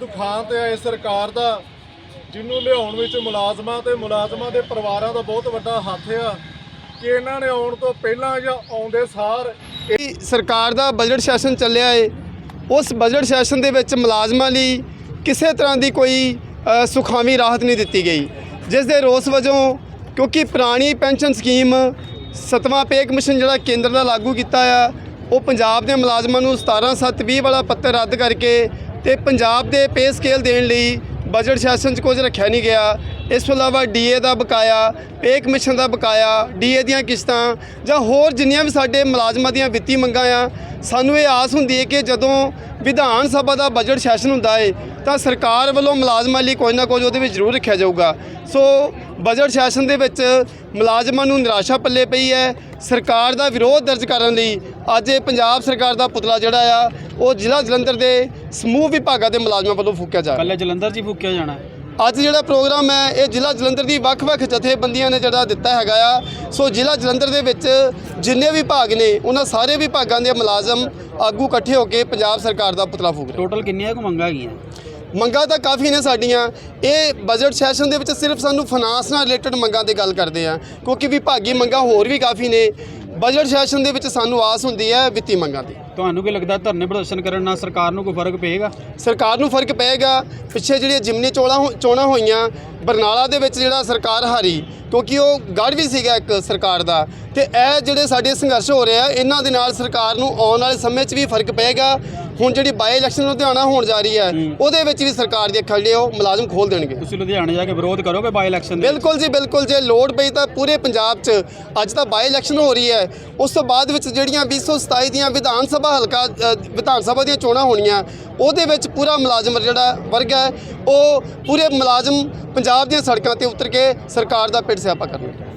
ਦੁਖਾਂਤ ਹੈ ਇਸ ਸਰਕਾਰ ਦਾ ਜਿਹਨੂੰ ਲਿਆਉਣ ਵਿੱਚ ਮੁਲਾਜ਼ਮਾਂ ਤੇ ਮੁਲਾਜ਼ਮਾਂ ਦੇ ਪਰਿਵਾਰਾਂ ਦਾ ਬਹੁਤ ਵੱਡਾ ਹੱਥ ਆ ਕਿ ਇਹਨਾਂ ਨੇ ਆਉਣ ਤੋਂ ਪਹਿਲਾਂ ਜਾਂ ਆਉਂਦੇ ਸਾਰ ਇਹ ਸਰਕਾਰ ਦਾ ਬਜਟ ਸੈਸ਼ਨ ਚੱਲਿਆ ਏ। ਉਸ ਬਜਟ ਸੈਸ਼ਨ ਦੇ ਵਿੱਚ ਮੁਲਾਜ਼ਮਾਂ ਲਈ ਕਿਸੇ ਤਰ੍ਹਾਂ ਦੀ ਕੋਈ ਅ, ਰਾਹਤ ਨਹੀਂ ਦਿੱਤੀ ਗਈ। ਜਿਸ ਦੇ ਰੋਸ ਵਜੋਂ ਕਿਉਂਕਿ ਪੁਰਾਣੀ ਪੈਨਸ਼ਨ ਸਕੀਮ ਸਤਵਾਂ ਪੇ ਕਮਿਸ਼ਨ ਜਿਹੜਾ ਕੇਂਦਰ ਦਾ ਲਾਗੂ ਕੀਤਾ ਆ ਉਹ ਪੰਜਾਬ ਦੇ ਮੁਲਾਜ਼ਮਾਂ ਨੂੰ 17720 ਵਾਲਾ ਪੱਤਰ ਰੱਦ ਕਰਕੇ ਤੇ ਪੰਜਾਬ ਦੇ ਪੇ ਸਕੇਲ ਦੇਣ ਲਈ ਬਜਟ ਸੈਸ਼ਨ 'ਚ ਕੁਝ ਰੱਖਿਆ ਨਹੀਂ ਗਿਆ। ਇਸ ਤੋਂ ਇਲਾਵਾ ਡੀਏ ਦਾ ਬਕਾਇਆ, ਪੇ ਕਮਿਸ਼ਨ ਦਾ ਬਕਾਇਆ ਡੀਏ ਦੀਆਂ ਕਿਸ਼ਤਾਂ ਜਾਂ ਹੋਰ ਜਿੰਨੀਆਂ ਵੀ ਸਾਡੇ ਮੁਲਾਜ਼ਮਾਂ ਦੀਆਂ ਵਿੱਤੀ ਮੰਗਾਂ ਆ, ਸਾਨੂੰ ਇਹ ਆਸ ਹੁੰਦੀ ਹੈ ਕਿ ਜਦੋਂ ਵਿਧਾਨ ਸਭਾ ਦਾ ਬਜਟ ਸੈਸ਼ਨ ਹੁੰਦਾ ਹੈ ਤਾਂ ਸਰਕਾਰ ਵੱਲੋਂ ਮੁਲਾਜ਼ਮਾਂ ਲਈ ਕੋਈ ਨਾ ਕੁਝ ਉਹਦੇ ਵਿੱਚ ਜ਼ਰੂਰ ਰੱਖਿਆ ਜਾਊਗਾ। ਸੋ ਬਜਟ ਸੈਸ਼ਨ ਦੇ ਵਿੱਚ ਮੁਲਾਜ਼ਮਾਂ ਨੂੰ ਨਿਰਾਸ਼ਾ ਪੱਲੇ ਪਈ ਹੈ। ਸਰਕਾਰ ਦਾ ਵਿਰੋਧ ਦਰਜ ਕਰਨ ਲਈ ਅੱਜ ਇਹ ਪੰਜਾਬ ਸਰਕਾਰ ਦਾ ਪੁਤਲਾ ਜਿਹੜਾ ਆ, ਉਹ ਜ਼ਿਲ੍ਹਾ ਜਲੰਧਰ ਦੇ ਸਮੂਹ ਵਿਭਾਗਾਂ ਦੇ ਮੁਲਾਜ਼ਮਾਂ ਵੱਲੋਂ ਫੂਕਿਆ ਜਾ ਰਿਹਾ। ਕੱਲੇ ਜਲੰਧਰ 'ਚ ਹੀ ਫੂਕਿਆ ਜਾਣਾ। ਅੱਜ ਜਿਹੜਾ ਪ੍ਰੋਗਰਾਮ ਹੈ ਇਹ ਜ਼ਿਲ੍ਹਾ ਜਲੰਧਰ ਦੀ ਵੱਖ-ਵੱਖ ਜਥੇਬੰਦੀਆਂ ਨੇ ਜਿਹੜਾ ਦਿੱਤਾ ਹੈਗਾ ਆ। ਸੋ ਜ਼ਿਲ੍ਹਾ ਜਲੰਧਰ ਦੇ ਵਿੱਚ ਜਿੰਨੇ ਵੀ ਭਾਗ ਨੇ ਉਹਨਾਂ ਸਾਰੇ ਵਿਭਾਗਾਂ ਦੇ ਮੁਲਾਜ਼ਮ ਆਗੂ ਇਕੱਠੇ ਹੋ ਕੇ ਪੰਜਾਬ ਸਰਕਾਰ ਦਾ ਪੁਤਲਾ ਫੂਕ ਰਹੇ ਟੋਟਲ ਕਿੰਨੀਆਂ ਕੁ ਮੰਗਾਂ ਹੈਗੀਆਂ? ਮੰਗਾਂ ਤਾਂ ਕਾਫੀ ਨੇ ਸਾਡੀਆਂ। ਇਹ ਬਜਟ ਸੈਸ਼ਨ ਦੇ ਵਿੱਚ ਸਿਰਫ ਸਾਨੂੰ ਫਾਈਨਾਂਸ ਨਾਲ ਰਿਲੇਟਡ ਮੰਗਾਂ ਦੀ ਗੱਲ ਕਰਦੇ ਆ ਕਿਉਂਕਿ ਵਿਭਾਗੀ ਮੰਗਾਂ ਹੋਰ ਵੀ ਕਾਫੀ ਨੇ। ਬਜਟ ਸੈਸ਼ਨ ਦੇ ਵਿੱਚ ਸਾਨੂੰ ਆਸ ਹੁੰਦੀ ਹੈ ਵਿੱਤੀ ਮੰਗਾਂ ਦੀ। ਤੁਹਾਨੂੰ ਕੀ ਲੱਗਦਾ ਧਰਨੇ ਪ੍ਰਦਰਸ਼ਨ ਕਰਨ ਨਾਲ ਸਰਕਾਰ ਨੂੰ ਕੋਈ ਫ਼ਰਕ ਪਏਗਾ? ਸਰਕਾਰ ਨੂੰ ਫ਼ਰਕ ਪਏਗਾ। ਪਿੱਛੇ ਜਿਹੜੀਆਂ ਜਿਮਨੀ ਚੋਣਾਂ ਹੋ- ਚੋਣਾਂ ਹੋਈਆਂ ਬਰਨਾਲਾ ਦੇ ਵਿੱਚ ਜਿਹੜਾ ਸਰਕਾਰ ਹਾਰੀ ਕਿਉਂਕਿ ਉਹ ਗੜ ਵੀ ਸੀਗਾ ਇੱਕ ਸਰਕਾਰ ਦਾ ਤੇ ਇਹ ਜਿਹੜੇ ਸਾਡੇ ਸੰਘਰਸ਼ ਹੋ ਰਿਹਾ ਇਹਨਾਂ ਦੇ ਨਾਲ ਸਰਕਾਰ ਨੂੰ ਆਉਣ ਵਾਲੇ ਸਮੇਂ 'ਚ ਵੀ ਫ਼ਰਕ ਪਏਗਾ। ਹੁਣ ਜਿਹੜੀ ਬਾਈ ਇਲੈਕਸ਼ਨ ਲੁਧਿਆਣਾ ਹੋਣ ਜਾ ਰਹੀ ਹੈ ਉਹਦੇ ਵਿੱਚ ਵੀ ਸਰਕਾਰ ਦੀ ਅੱਖਾਂ ਜਿਹੜੇ ਉਹ ਮੁਲਾਜ਼ਮ ਖੋਲ ਦੇਣਗੇ। ਤੁਸੀਂ ਲੁਧਿਆਣੇ ਜਾ ਕੇ ਵਿਰੋਧ ਕਰੋਗੇ ਬਾਈ ਇਲੈਕਸ਼ਨ ਦੇ ਬਿਲਕੁਲ ਜੀ ਬਿਲਕੁਲ ਜੇ ਲੋੜ ਪਈ ਤਾਂ ਪੂਰੇ ਪੰਜਾਬ 'ਚ ਅੱਜ ਤਾਂ ਬਾਈ ਇਲੈਕਸ਼ਨ ਹੋ ਰਹੀ ਹੈ। ਉਸ ਤੋਂ ਬਾਅਦ ਵਿੱਚ ਜਿਹੜੀਆਂ 227 ਦੀਆਂ ਵਿਧਾਨ ਸਭਾ ਹਲਕਾ ਅ, ਵਿਧਾਨ ਸਭਾ ਦੀਆਂ ਚੋਣਾਂ ਹੋਣੀਆਂ ਉਹਦੇ ਵਿੱਚ ਪੂਰਾ ਮੁਲਾਜ਼ਮ ਜਿਹੜਾ ਵਰਗ ਹੈ ਉਹ ਪੂਰੇ ਮੁਲਾਜ਼ਮ ਪੰਜਾਬ ਦੀਆਂ ਸੜਕਾਂ ਤੇ ਉਤਰ ਕੇ ਸਰਕਾਰ ਦਾ ਪਿੱਟ ਸਿਆਪਾ ਕਰਨਗੇ।